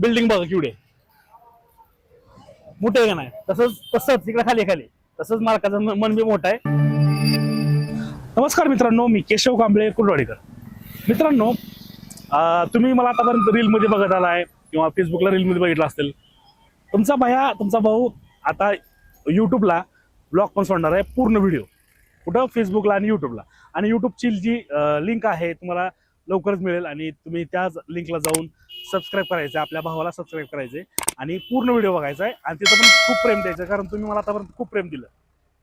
Building बघा केवढे. मोठे आहे का नाही? तसंच तसंच तिकडे खाली आहे खाली. तसंच मालकाचं मन मन बी मोठं आहे. नमस्कार मित्रांनो मी केशव कांबळे कुलवाडीकर मित्रांनो अं, तुम्ही मला आतापर्यंत रीलमध्ये बघत आलाय किंवा फेसबुकला रीलमध्ये बघितलं असेल. तुमचा भया तुमचा भाऊ आता यूट्यूबला ब्लॉग पण सोडणार आहे पूर्ण व्हिडिओ. कुठं? फेसबुकला आणि यूट्यूबला आणि यूट्यूबची जी लिंक आहे तुम्हाला लवकरच मिळेल आणि तुम्ही त्याच लिंकला जाऊन सबस्क्राईब करायचं आपल्या भावाला सबस्क्राईब करायचे आणि पूर्ण व्हिडिओ बघायचा आहे. आणि तिथं पण खूप प्रेम द्यायचं कारण तुम्ही मला आतापर्यंत खूप प्रेम दिलं.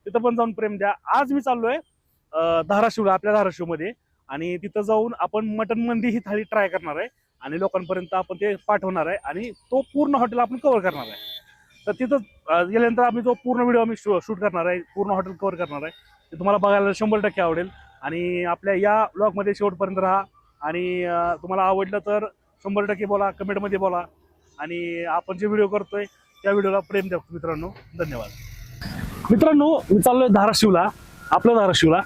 तिथं पण जाऊन प्रेम द्या. आज मी चाललोय आहे धाराशिवला आपल्या धाराशिवमध्ये. आणि तिथं जाऊन आपण मटन मंदी ही थाळी ट्राय करणार आहे. आणि लोकांपर्यंत आपण ते पाठवणार आहे. आणि तो पूर्ण हॉटेल आपण कव्हर करणार आहे. तर तिथं गेल्यानंतर आम्ही जो पूर्ण व्हिडिओ आम्ही शूट करणार आहे पूर्ण हॉटेल कव्हर करणार आहे ते तुम्हाला बघायला शंभर टक्के आवडेल. आणि आपल्या या ब्लॉगमध्ये शेवटपर्यंत राहा. आणि तुम्हाला आवडलं तर शंभर टक्के बोला कमेंटमध्ये बोला. आणि आपण जे व्हिडिओ करतोय त्या व्हिडिओला प्रेम द्या मित्रांनो. धन्यवाद. मित्रांनो मी चाललोय धाराशिवला. आपल्या धाराशिवला.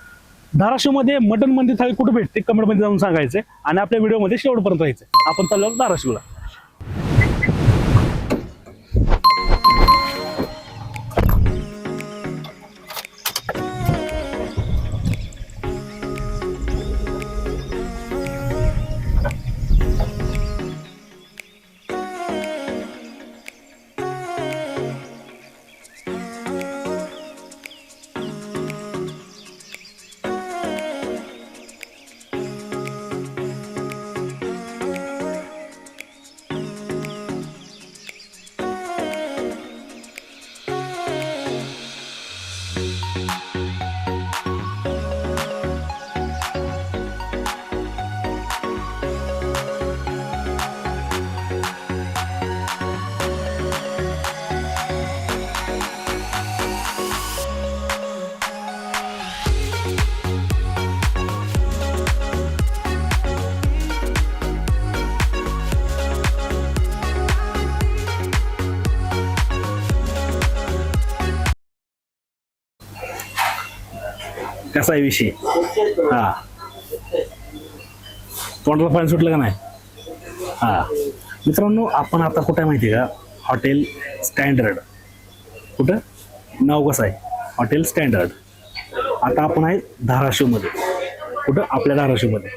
धाराशिवमध्ये मटन मंदिर थाळी कुठे भेटते कमेंटमध्ये जाऊन सांगायचे आणि आपल्या व्हिडिओमध्ये शेवटपर्यंत राहायचं आपण चाललो धाराशिवला. कसा आहे विषय हा. तोंडाला पाणी सुटलं का नाही? हा. मित्रांनो आपण आता कुठे माहिती आहे का? Hotel standard. कुठं? नाव कसं आहे? Hotel standard. आता आपण आहे धाराशिवमध्ये. कुठं? आपल्या धाराशिवमध्ये.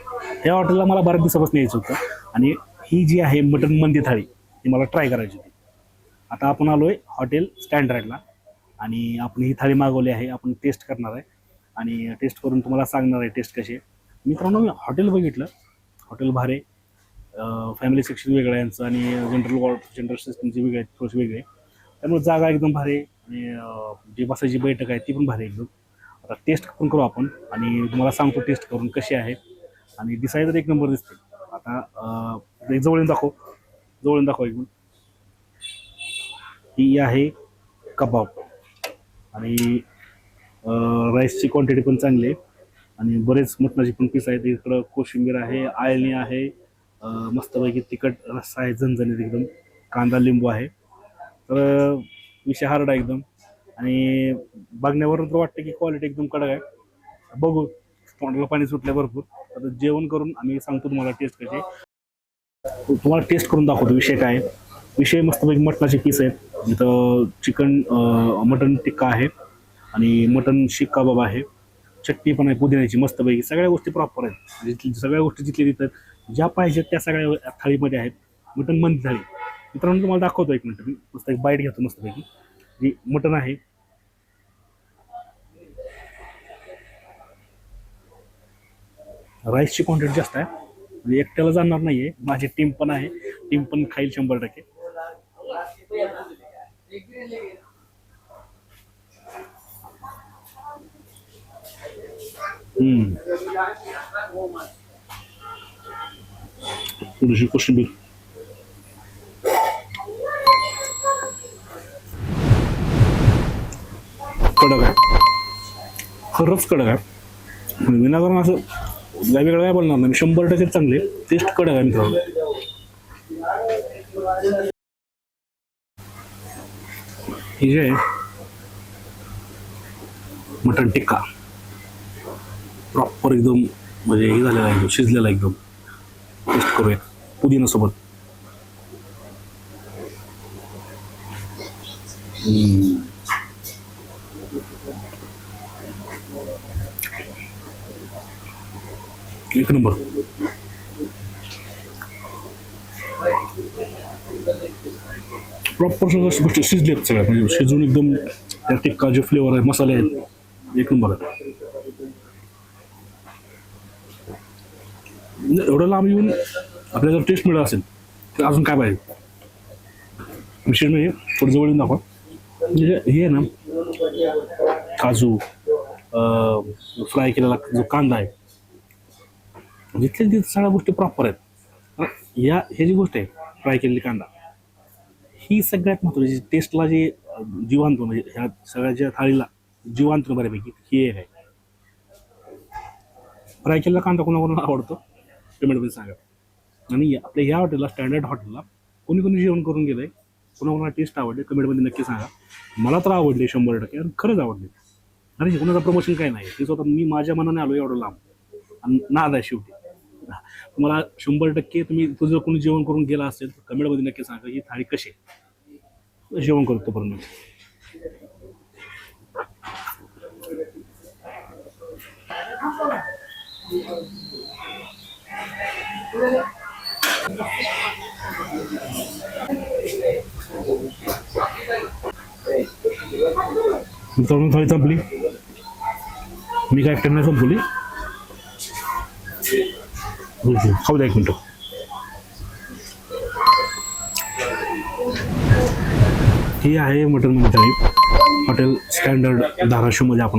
या हॉटेलला मला बऱ्याच दिवसापासून यायचं होतं. आणि ही जी आहे मटन मंदी थाळी ती मला ट्राय करायची होती. आता आपण आलो आहे हॉटेल स्टँडर्डला. आणि आपण ही थाळी मागवली आहे. आपण टेस्ट करणार आहे. आणि टेस्ट करून तुम्हाला सांगणार आहे टेस्ट कसे. मित्रांनो मी हॉटेल बघितलं. हॉटेल भारे फॅमिली सेक्शन वेगळं यांचं आणि जनरल वॉर्ड जनरल सिस्टमचे वेगळे आहेत थोडीशी वेगळे आहे. त्यामुळे जागा एकदम भारी आहे. आणि जे जी बसायची बैठक आहे ती पण भारी आहे एकदम. आता टेस्ट पण करू आपण आणि तुम्हाला सांगतो टेस्ट करून कशी आहे आणि दिसाय तर एक नंबर दिसते. आता जवळून दाखव. जवळून दाखव एकदम ही आहे कबाब. आणि राईसची क्वांटिटी पण चांगली आहे. आणि बरेच मटणाची पण पीस आहेत. इकडं कोशिंबीर आहे आळणी आहे. मस्तपैकी तिखट रस्सा आहे झणझणीत एकदम. कांदा लिंबू आहे. तर विषय हार्ड आहे एकदम. आणि बघण्यावरून तर वाटतं की क्वालिटी एकदम कडक आहे. बघू. तोंडाला पाणी सुटलं भरपूर. आता जेवण करून आम्ही सांगतो तुम्हाला टेस्ट कशी तुम्हाला टेस्ट करून दाखवतो विषय काय विषय मस्तपैकी मटणाचे पीस आहेत. इथं चिकन मटन टिक्का आहे. आणि मटन शीख कबाब आहे. चटणी पण आहे पुदिन्याची मस्तपैकी. सगळ्या गोष्टी प्रॉपर आहेत. सगळ्या गोष्टी जिथल्या तिथं ज्या पाहिजेत त्या सगळ्या थाळीमध्ये आहेत. मटन मंदी थाळी. मित्रांनो तुम्हाला दाखवतो एक मिनटं. मी मस्त एक बाईट घेतो मस्तपैकी. जी मटन आहे. राईसची क्वांटिटी जास्त आहे. म्हणजे एकट्याला जाणार नाही आहे माझी टीम पण आहे. टीम पण खाईल शंभर टक्के. हम्म. थोडीशी कोशिंबीर कडक आहे खरंच कडक आहे विनाकारण असं काय वेगळं काय बोलणार नाही शंभर टक्के चांगले टेस्ट कडक आहे मित्रांनो हे जे आहे मटन टिक्का प्रॉपर एकदम म्हणजे हे झालेला एकदम शिजलेला एकदम. टेस्ट करूया. पुदिनासोबत एक नंबर. प्रॉपर सगळं गोष्टी शिजलेत सगळ्या म्हणजे शिजून एकदम त्या टिक्का जे फ्लेवर आहे मसाले आहेत एक नंबर. आहे म्हणजे एवढं लांब येऊन आपल्याला जर टेस्ट मिळत असेल तर अजून काय पाहिजे? विशेष म्हणजे थोडं जवळ येऊन दाखवा. म्हणजे हे आहे ना काजू फ्राय केलेला जो कांदा आहे जिथल्या तिथे सगळ्या गोष्टी प्रॉपर आहेत. या हे जी गोष्ट आहे फ्राय केलेली कांदा ही सगळ्यात महत्वाची टेस्टला जे जीवांत म्हणजे ह्या सगळ्याच्या थाळीला जीवांत बऱ्यापैकी हे आहे. फ्राय केलेला कांदा कोणाकोणाला आवडतो? पेमेंटमध्ये सांगा. आणि या- आपल्या या हॉटेलला स्टँडर्ड हॉटेलला कोणी कोणी जेवण करून गेलं गेलंय कोणाकोणाला टेस्ट आवडले कमेंटमध्ये नक्की सांगा. मला तर आवडले शंभर टक्के आणि खरंच आवडले. आणि कोणाचं प्रमोशन काय नाही ते स्वतः मी माझ्या मनाने आलो एवढं लांब. आणि नाद आहे शेवटी. तुम्हाला शंभर टक्के तुम्ही तुझं जर कोणी जेवण करून गेला असेल तर कमेंटमध्ये नक्की सांगा ही थाळी कशी आहे. जेवण करतो परंतु. Thank you. थाळी संपली मी काय एकट्याने नाही संपवली हम्म, खाऊ द्या एक मिनटं ही आहे मटन मंचाळी हॉटेल स्टँडर्ड धाराशिवमध्ये आपण